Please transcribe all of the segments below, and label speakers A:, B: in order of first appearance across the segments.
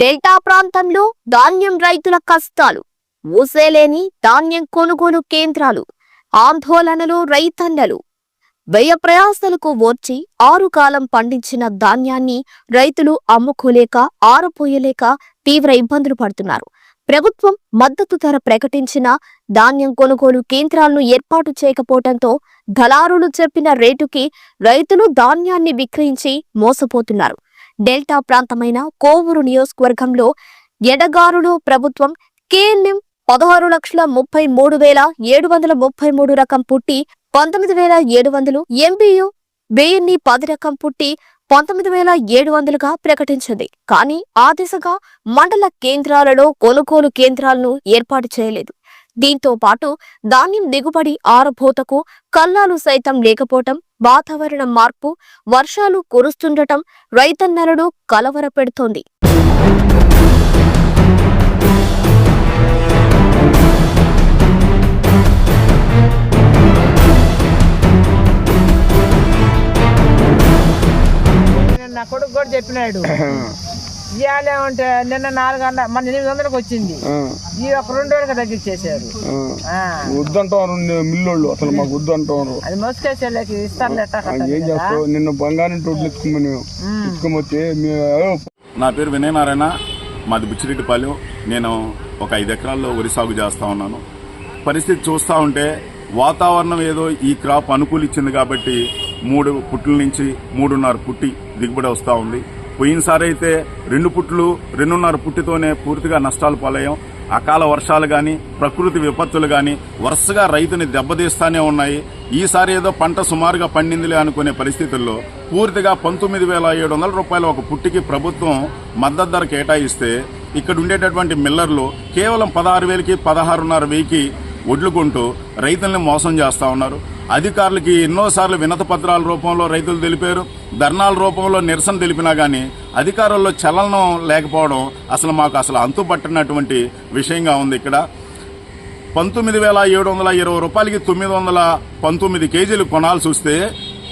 A: Delta ప్రాంతంలో ధాన్యం రైతుల కష్టాలు. ఊసేలేని ధాన్యం కొనుగోలు కేంద్రాలు ఆందోళనలు రైతన్నలు. వ్యయ ప్రయాసలకు ఓర్చి ఆరు కాలం పండించిన ధాన్యాన్ని రైతులు అమ్ముకోలేక ఆరపోయలేక తీవ్ర ఇబ్బందులు పడుతున్నారు. ప్రభుత్వం మద్దతు ధర ప్రకటించిన ధాన్యం కొనుగోలు కేంద్రాలను ఏర్పాటు చేయకపోవడంతో దళారులు చెప్పిన రేటుకి రైతులు ధాన్యాన్ని విక్రయించి మోసపోతున్నారు. డెల్టా ప్రాంతమైన కోవూరు నియోజకవర్గంలో ఎడగారులు ప్రభుత్వం కేఎల్ఎం పదహారు లక్షల ముప్పై మూడు వేల ఏడు వందల ముప్పై మూడు రకం పుట్టి పంతొమ్మిది వేల ఏడు వందలు ఎంబీయు వెయ్యిన్ని పది రకం పుట్టి పంతొమ్మిది వేల ఏడు వందలుగా ప్రకటించింది. కానీ ఆ దిశగా మండల కేంద్రాలలో కొనుగోలు కేంద్రాలను ఏర్పాటు చేయలేదు. దీంతో పాటు ధాన్యం దిగుబడి ఆరబోతకు కల్లాలు సైతం లేకపోవటం వాతావరణ మార్పు వర్షాలు కురుస్తుండటం రైతన్నలను కలవరపెడుతోంది.
B: నా కొడుకు కూడా చెప్పినాడు. ఇవాళ ఏమంటే నిన్న నాలుగు వందల మన ఎనిమిది వందలకు వచ్చింది. ఈ ఒక రెండు రోజులుగా తగ్గించేశారు. ఆ,
C: వద్దంటారు మిల్లోళ్ళు అసలు మాకు వద్దంటారు.
B: అది మోసుకేసేళ్ళకి ఇస్తారు ఎట్టా
C: ఏం చేస్తావు? నిన్న బంగారం టోట్లు ఎత్తుకోమని ఎత్తుకోమొచ్చి
D: నా పేరు వినయ్ నారాయణ మాది బుచ్చిరెడ్డిపాలెం. నేను ఒక ఐదు ఎకరాల్లో వరి సాగు చేస్తా ఉన్నాను. పరిస్థితి చూస్తూ ఉంటే వాతావరణం ఏదో ఈ క్రాప్ అనుకూలించింది కాబట్టి మూడు పుట్ల నుంచి మూడున్నర పుట్టి దిగుబడి వస్తూ ఉంది. పోయినసారి అయితే రెండు పుట్లు రెండున్నర పుట్టితోనే పూర్తిగా నష్టాలు పాలయ్యాం. అకాల వర్షాలు గాని ప్రకృతి విపత్తులు గాని వరుసగా రైతుని దెబ్బతీస్తానే ఉన్నాయి. ఈసారి ఏదో పంట సుమారుగా పండిందిలే అనుకునే పరిస్థితుల్లో పూర్తిగా పంతొమ్మిది వేల ఏడు వందల రూపాయల ఒక పుట్టికి ప్రభుత్వం మద్దతు ధర కేటాయిస్తే ఇక్కడ ఉండేటటువంటి మిల్లర్లు కేవలం పదహారు వేలకి పదహారున్నర వెయ్యికి ఒడ్లుకుంటూ రైతుల్ని మోసం చేస్తా ఉన్నారు. అధికారులకి ఎన్నోసార్లు వినత పత్రాల రూపంలో రైతులు తెలిపారు. ధర్నాల రూపంలో నిరసన తెలిపినా గానీ అధికారుల్లో చలనం లేకపోవడం అసలు మాకు అసలు అంతుపట్టినటువంటి విషయంగా ఉంది ఇక్కడ. పంతొమ్మిది వేల ఏడు వందల ఇరవై రూపాయలకి తొమ్మిది వందల పంతొమ్మిది కేజీలు కొనాల్సి వస్తే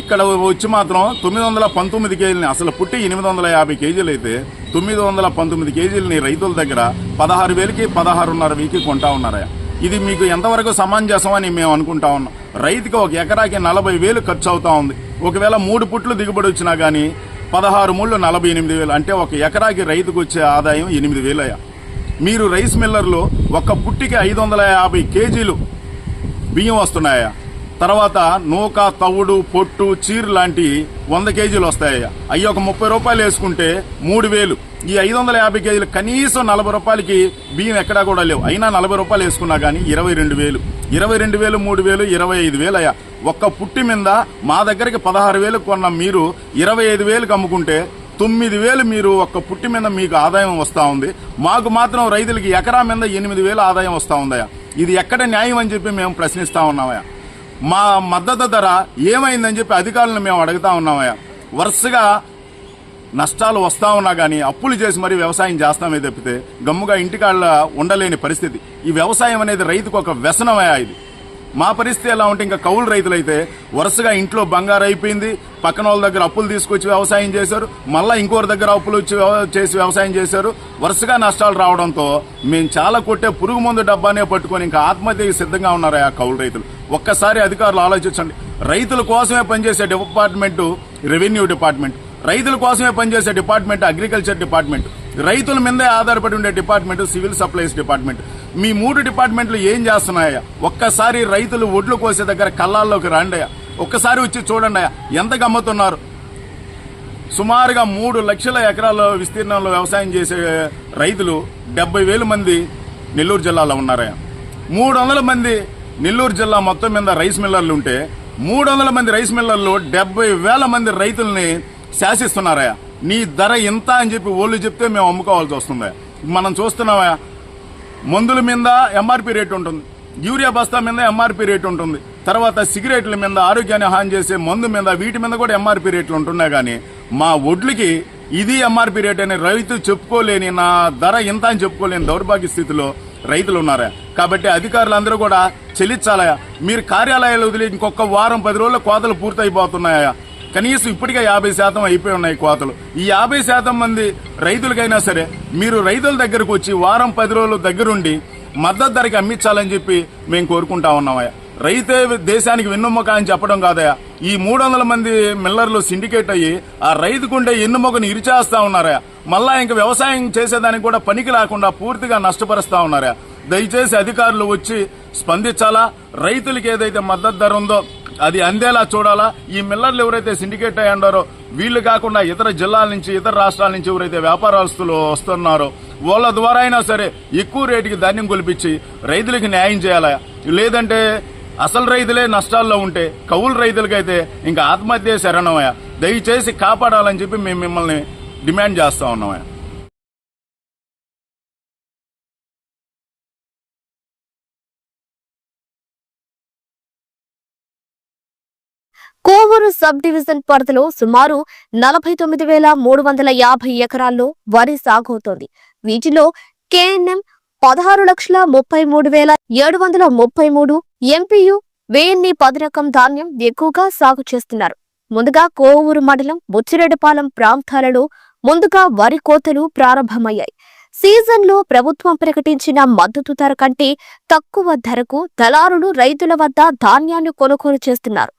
D: ఇక్కడ వచ్చి మాత్రం తొమ్మిది వందల పంతొమ్మిది కేజీలని అసలు పుట్టి ఎనిమిది వందల యాభై కేజీలు అయితే తొమ్మిది వందల పంతొమ్మిది కేజీలని రైతుల దగ్గర పదహారు వేలకి పదహారున్నర వెయ్యికి కొంటా ఉన్నారా ఇది మీకు ఎంతవరకు సమంజసం అని మేము అనుకుంటా ఉన్నాం. రైతుకి ఒక ఎకరాకి నలభై వేలు ఖర్చు అవుతా ఉంది. ఒకవేళ మూడు పుట్లు దిగుబడి వచ్చినా గానీ పదహారు మూళ్ళు నలభై ఎనిమిది వేలు. అంటే ఒక ఎకరాకి రైతుకు వచ్చే ఆదాయం ఎనిమిది వేలయ్యా. మీరు రైస్ మిల్లర్లో ఒక్క పుట్టికి ఐదు వందల యాభై కేజీలు బియ్యం వస్తున్నాయా? తర్వాత నూక తవుడు పొట్టు చీర్ లాంటి వంద కేజీలు వస్తాయా అవి ఒక ముప్పై రూపాయలు వేసుకుంటే మూడు వేలు. ఈ ఐదు వందల యాభై కేజీలు కనీసం నలభై రూపాయలకి బియ్యం ఎక్కడా కూడా లేవు. అయినా నలభై రూపాయలు వేసుకున్నా కానీ ఇరవై రెండు వేలు. ఇరవై రెండు వేలు మూడు వేలు ఇరవై ఐదు వేలు అయ్యా. ఒక్క పుట్టి మీద మా దగ్గరికి పదహారు వేలు కొన్న మీరు ఇరవై ఐదు వేలకు అమ్ముకుంటే తొమ్మిది వేలు మీరు ఒక్క పుట్టి మీద మీకు ఆదాయం వస్తా ఉంది. మాకు మాత్రం రైతులకి ఎకరా మీద ఎనిమిది వేలు ఆదాయం వస్తా ఉందయ్యా. ఇది ఎక్కడ న్యాయం అని చెప్పి మేము ప్రశ్నిస్తా ఉన్నామయ్యా. మా మద్దతు ధర ఏమైందని చెప్పి అధికారులను మేము అడుగుతా ఉన్నామయ్యా. వరుసగా నష్టాలు వస్తా ఉన్నా కానీ అప్పులు చేసి మరీ వ్యవసాయం చేస్తామే తప్పితే గమ్ముగా ఇంటికాళ్ళ ఉండలేని పరిస్థితి. ఈ వ్యవసాయం అనేది రైతుకు ఒక వ్యసనమయ్యా ఇది. మా పరిస్థితి ఎలా ఉంటే ఇంకా కౌలు రైతులైతే వరుసగా ఇంట్లో బంగారు అయిపోయింది పక్కన వాళ్ళ దగ్గర అప్పులు తీసుకొచ్చి వ్యవసాయం చేశారు మళ్ళీ ఇంకోరి దగ్గర అప్పులు వచ్చి చేసి వ్యవసాయం చేశారు. వరుసగా నష్టాలు రావడంతో మేము చాలా కొట్టే పురుగు మందు డబ్బానే పట్టుకొని ఇంకా ఆత్మహత్యకి సిద్ధంగా ఉన్నారు ఆ కౌలు రైతులు? ఒక్కసారి అధికారులు ఆలోచించండి. రైతుల కోసమే పనిచేసే డిపార్ట్మెంటు రెవెన్యూ డిపార్ట్మెంట్. రైతుల కోసమే పనిచేసే డిపార్ట్మెంట్ అగ్రికల్చర్ డిపార్ట్మెంట్. రైతుల మీదే ఆధారపడి ఉండే డిపార్ట్మెంట్ సివిల్ సప్లైస్ డిపార్ట్మెంట్. మీ మూడు డిపార్ట్మెంట్లు ఏం చేస్తున్నాయా? ఒక్కసారి రైతులు ఒడ్లు కోసే దగ్గర కళ్ళాల్లోకి రాండియా ఒక్కసారి వచ్చి చూడండి ఎంత గమ్ముతున్నారు? సుమారుగా మూడు లక్షల ఎకరాల విస్తీర్ణంలో వ్యవసాయం చేసే రైతులు డెబ్బై వేల మంది నెల్లూరు జిల్లాలో ఉన్నారయ్యా. మూడు వందల మంది నెల్లూరు జిల్లా మొత్తం మీద రైస్ మిల్లర్లు ఉంటే మూడు వందల మంది రైస్ మిల్లర్లు డెబ్బై వేల మంది రైతుల్ని శాసిస్తున్నారయ్యా. నీ ధర ఎంత అని చెప్పి ఓళ్ళు చెప్తే మేము అమ్ముకోవాల్సి వస్తుంది. మనం చూస్తున్నామయ్యా మందుల మీద ఎంఆర్పి రేట్ ఉంటుంది యూరియా బస్తా మీద ఎంఆర్పి రేట్ ఉంటుంది తర్వాత సిగరెట్ల మీద ఆరోగ్యాన్ని హాని చేసే మందు మీద వీటి మీద కూడా ఎంఆర్పి రేట్లు ఉంటున్నాయి కానీ మా ఒడ్లకి ఇది ఎంఆర్పి రేట్ అని రైతు చెప్పుకోలేని నా ధర ఇంత అని చెప్పుకోలేని దౌర్భాగ్య స్థితిలో రైతులు ఉన్నారా కాబట్టి అధికారులందరూ కూడా చెల్లించాలయా మీరు కార్యాలయాలు వదిలి ఇంకొక వారం పది రోజుల కోతలు పూర్తయిపోతున్నాయా కనీసం ఇప్పటికే యాభై శాతం అయిపోయి ఉన్నాయి కోతలు. ఈ యాభై శాతం మంది రైతులకైనా సరే మీరు రైతుల దగ్గరకు వచ్చి వారం పది రోజుల దగ్గరుండి మద్దతు ధరకి అమ్మించాలని చెప్పి మేము కోరుకుంటా ఉన్నామయ్యా రైతే దేశానికి వెన్నుముక అని చెప్పడం కాదయా ఈ మూడు వందల మంది మిల్లర్లు సిండికేట్ అయ్యి ఆ రైతుకుండే ఎన్నుముకను ఇరిచేస్తా ఉన్నారా మళ్ళా ఇంక వ్యవసాయం చేసేదానికి కూడా పనికి లేకుండా పూర్తిగా నష్టపరుస్తా ఉన్నారా దయచేసి అధికారులు వచ్చి స్పందించాలా? రైతులకి ఏదైతే మద్దతు ధర ఉందో అది అందేలా చూడాలా? ఈ మిల్లర్లు ఎవరైతే సిండికేట్ అయి ఉండారో వీళ్ళు కాకుండా ఇతర జిల్లాల నుంచి ఇతర రాష్ట్రాల నుంచి ఎవరైతే వ్యాపారస్తులు వస్తున్నారో వాళ్ళ ద్వారా అయినా సరే ఎక్కువ రేటుకి ధాన్యం కొలిపించి రైతులకి న్యాయం చేయాలా? లేదంటే అసలు రైతులే నష్టాల్లో ఉంటే కౌలు రైతులకైతే ఇంకా ఆత్మహత్య శరణమయ్య. దయచేసి కాపాడాలని చెప్పి మేము మిమ్మల్ని డిమాండ్ చేస్తా ఉన్నామయ్యా.
A: కోవూరు సబ్ డివిజన్ పరిధిలో సుమారు నలభై తొమ్మిది వేల మూడు వందల యాభై ఎకరాల్లో వరి సాగవుతోంది వీటిలో కేఎన్ఎం పదహారు లక్షల ముప్పై మూడు వేల ఏడు వందల ముప్పై మూడు ఎంపీయు వేఎన్ని పది రకం ధాన్యం ఎక్కువగా సాగు చేస్తున్నారు. ముందుగా కోవూరు మండలం బుచ్చిరెడ్డిపాలెం ప్రాంతాలలో ముందుగా వరి కోతలు ప్రారంభమయ్యాయి. సీజన్లో ప్రభుత్వం ప్రకటించిన మద్దతు ధర కంటే తక్కువ ధరకు దళారులు రైతుల వద్ద ధాన్యాన్ని కొనుగోలు చేస్తున్నారు.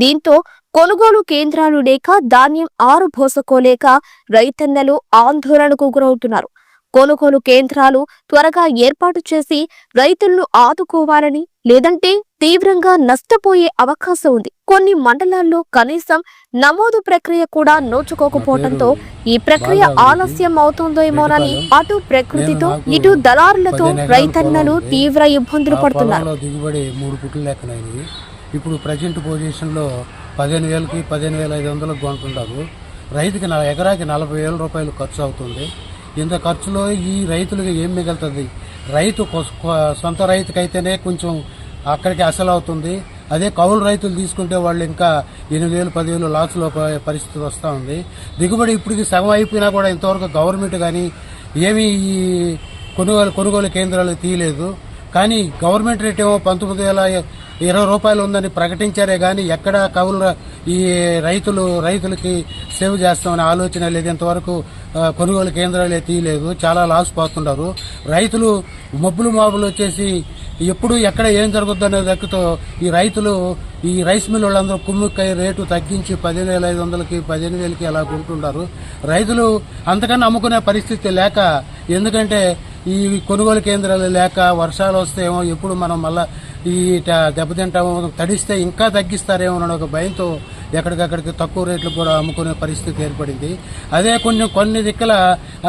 A: దీంతో కొనుగోలు కేంద్రాలు లేక ధాన్యం ఆరు భోసకోలేక రైతన్నలు ఆందోళనకు గురవుతున్నారు. కొనుగోలు కేంద్రాలు త్వరగా ఏర్పాటు చేసి రైతులను ఆదుకోవాలని లేదంటే తీవ్రంగా నష్టపోయే అవకాశం ఉంది. కొన్ని మండలాల్లో కనీసం నమోదు ప్రక్రియ కూడా నోచుకోకపోవడంతో ఈ ప్రక్రియ ఆలస్యం అవుతుందేమోనని అటు ప్రకృతితో ఇటు దళారులతో రైతన్నలు తీవ్ర ఇబ్బందులు పడుతున్నారు.
E: ఇప్పుడు ప్రజెంట్ పొజిషన్లో పదిహేను వేలకి పదిహేను వేల ఐదు వందలకు కొంటుంటారు రైతుకి నా ఎకరాకి నలభై వేల రూపాయలు ఖర్చు అవుతుంది. ఇంత ఖర్చులో ఈ రైతులకు ఏం మిగులుతుంది? రైతు కొ- సొంత రైతుకైతేనే కొంచెం అక్కడికి అసలు అవుతుంది. అదే కౌలు రైతులు తీసుకుంటే వాళ్ళు ఇంకా ఎనిమిది వేలు పదివేలు లాస్లో పరిస్థితి వస్తూ ఉంది. దిగుబడి ఇప్పటికి సగం అయిపోయినా కూడా ఇంతవరకు గవర్నమెంట్ కానీ ఏమీ ఈ కొనుగోలు కొనుగోలు కేంద్రాలు తీయలేదు. కానీ గవర్నమెంట్ రేట్ ఏమో పంతొమ్మిది వేల ఇరవై రూపాయలు ఉందని ప్రకటించారే కానీ ఎక్కడ కవులు ఈ రైతులు రైతులకి సేవ్ చేస్తామనే ఆలోచన లేదు. ఇంతవరకు కొనుగోలు కేంద్రాలు తీయలేదు. చాలా లాస్ పోతున్నారు. రైతులు మబ్బులు మాబులు వచ్చేసి ఎప్పుడు ఎక్కడ ఏం జరుగుతుందనే దక్కుతో ఈ రైతులు ఈ రైస్ మిల్ వాళ్ళందరూ కుమ్ముక్కై రేటు తగ్గించి పదిహేను వేల ఐదు వందలకి పదిహేను వేలకి అలా కొంటున్నారు. రైతులు అంతకన్నా అమ్ముకునే పరిస్థితి లేక ఎందుకంటే ఈ కొనుగోలు కేంద్రాలు లేక వర్షాలు వస్తేమో ఎప్పుడు మనం మళ్ళీ ఈ దెబ్బతింటామో తడిస్తే ఇంకా తగ్గిస్తారేమో అనే ఒక భయంతో ఎక్కడికక్కడికి తక్కువ రేట్లకు కూడా అమ్ముకునే పరిస్థితి ఏర్పడింది. అదే కొన్ని కొన్ని దిక్కుల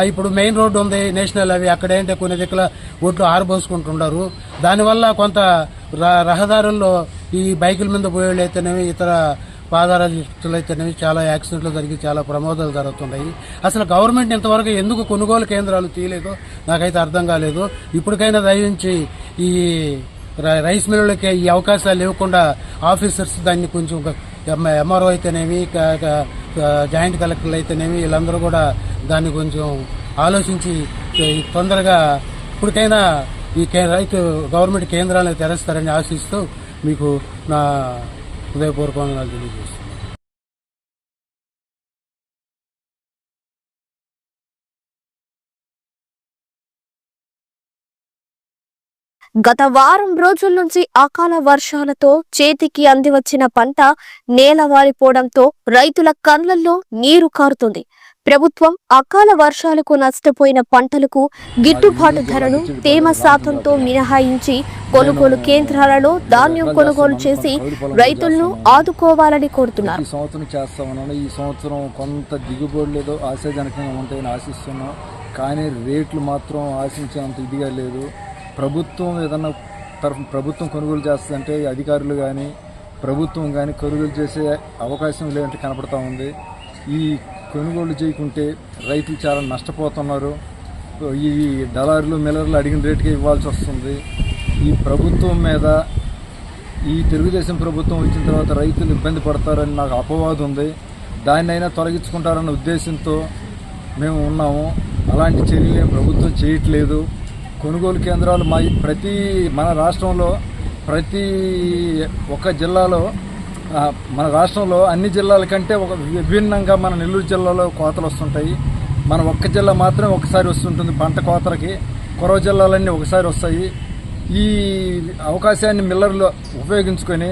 E: ఇప్పుడు మెయిన్ రోడ్డు ఉంది నేషనల్ అవి అక్కడేంటే కొన్ని దిక్కుల ఒడ్లు ఆరబోసుకుంటున్నారు దానివల్ల కొంత రహదారుల్లో ఈ బైకుల మీద పోయేళ్ళు అయితేనేమి ఇతర పాదారస్తులు చాలా యాక్సిడెంట్లు జరిగి చాలా ప్రమాదాలు జరుగుతున్నాయి అసలు గవర్నమెంట్ ఇంతవరకు ఎందుకు కొనుగోలు కేంద్రాలు తీయలేదో నాకైతే అర్థం కాలేదు. ఇప్పటికైనా దయించి ఈ రైస్ మిల్లులకి ఈ అవకాశాలు ఇవ్వకుండా ఆఫీసర్స్ దాన్ని కొంచెం ఎంఆర్ఓ అయితేనేమి జాయింట్ కలెక్టర్లు అయితేనేమి వీళ్ళందరూ కూడా దాన్ని కొంచెం ఆలోచించి తొందరగా ఇప్పటికైనా ఈ రైతు గవర్నమెంట్ కేంద్రాలను తెరస్తారని ఆశిస్తూ మీకు నా హృదయపూర్వక వందనాలు తెలియజేస్తున్నాను
A: గత వారం రోజుల నుంచి అకాల వర్షాలతో చేతికి అందివచ్చిన పంట నేలవారిపోవడంతో రైతుల కళ్ళల్లో నీరు కారుతుంది. ప్రభుత్వం అకాల వర్షాలకు నష్టపోయిన పంటలకు గిట్టుబాటు ధరను తేమ శాతంతో మినహాయించి కొనుగోలు కేంద్రాలలో ధాన్యం కొనుగోలు చేసి రైతులను ఆదుకోవాలని కోరుతున్నారు.
F: ఈ సంవత్సరం ఈ సంవత్సరం కొంత ఆశాజనకంగా ఉంటాయని ఆశిస్తున్నాం. కానీ రేట్లు మాత్రం ఆశించేంత ఇదిగా లేదు. ప్రభుత్వం ఏదన్నా తరఫు ప్రభుత్వం కొనుగోలు చేస్తుందంటే అధికారులు కానీ ప్రభుత్వం కానీ కొనుగోలు చేసే అవకాశం లేదంటే కనపడతా ఉంది. ఈ కొనుగోలు చేయకుంటే రైతులు చాలా నష్టపోతున్నారు. ఈ దళారులు మిల్లర్లు అడిగిన రేటుకే ఇవ్వాల్సి వస్తుంది. ఈ ప్రభుత్వం మీద ఈ తెలుగుదేశం ప్రభుత్వం వచ్చిన తర్వాత రైతులు ఇబ్బంది పడతారని నాకు అపవాదం ఉంది. దాన్నైనా తొలగించుకుంటారన్న ఉద్దేశంతో మేము ఉన్నాము. అలాంటి చర్యలు ప్రభుత్వం చేయట్లేదు. కొనుగోలు కేంద్రాలు మా ప్రతి మన రాష్ట్రంలో ప్రతి ఒక్క జిల్లాలో మన రాష్ట్రంలో అన్ని జిల్లాల కంటే ఒక విభిన్నంగా మన నెల్లూరు జిల్లాలో కోతలు వస్తుంటాయి. మన ఒక్క జిల్లా మాత్రమే ఒకసారి వస్తుంటుంది పంట కోతలకి. కొరవ జిల్లాలన్నీ ఒకసారి వస్తాయి. ఈ అవకాశాన్ని మిల్లర్లు ఉపయోగించుకొని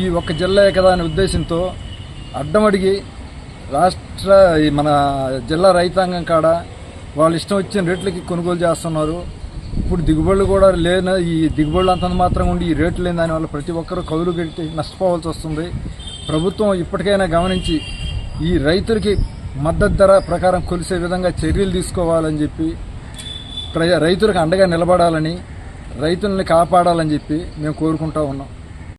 F: ఈ ఒక్క జిల్లా కదా అనే ఉద్దేశంతో అడ్డమడిగి రాష్ట్ర మన జిల్లా రైతాంగం కాడ వాళ్ళు ఇష్టం వచ్చిన రేట్లకి కొనుగోలు చేస్తున్నారు. ఇప్పుడు దిగుబడులు కూడా లేన ఈ దిగుబడులు అంత మాత్రం ఉండి ఈ రేట్లు లేని దానివల్ల ప్రతి ఒక్కరూ కౌలు పెట్టి నష్టపోవాల్సి వస్తుంది. ప్రభుత్వం ఇప్పటికైనా గమనించి ఈ రైతులకి మద్దతు ధర ప్రకారం కొలిసే విధంగా చర్యలు తీసుకోవాలని చెప్పి ప్రజ రైతులకు అండగా నిలబడాలని రైతుల్ని కాపాడాలని చెప్పి మేము కోరుకుంటా ఉన్నాం.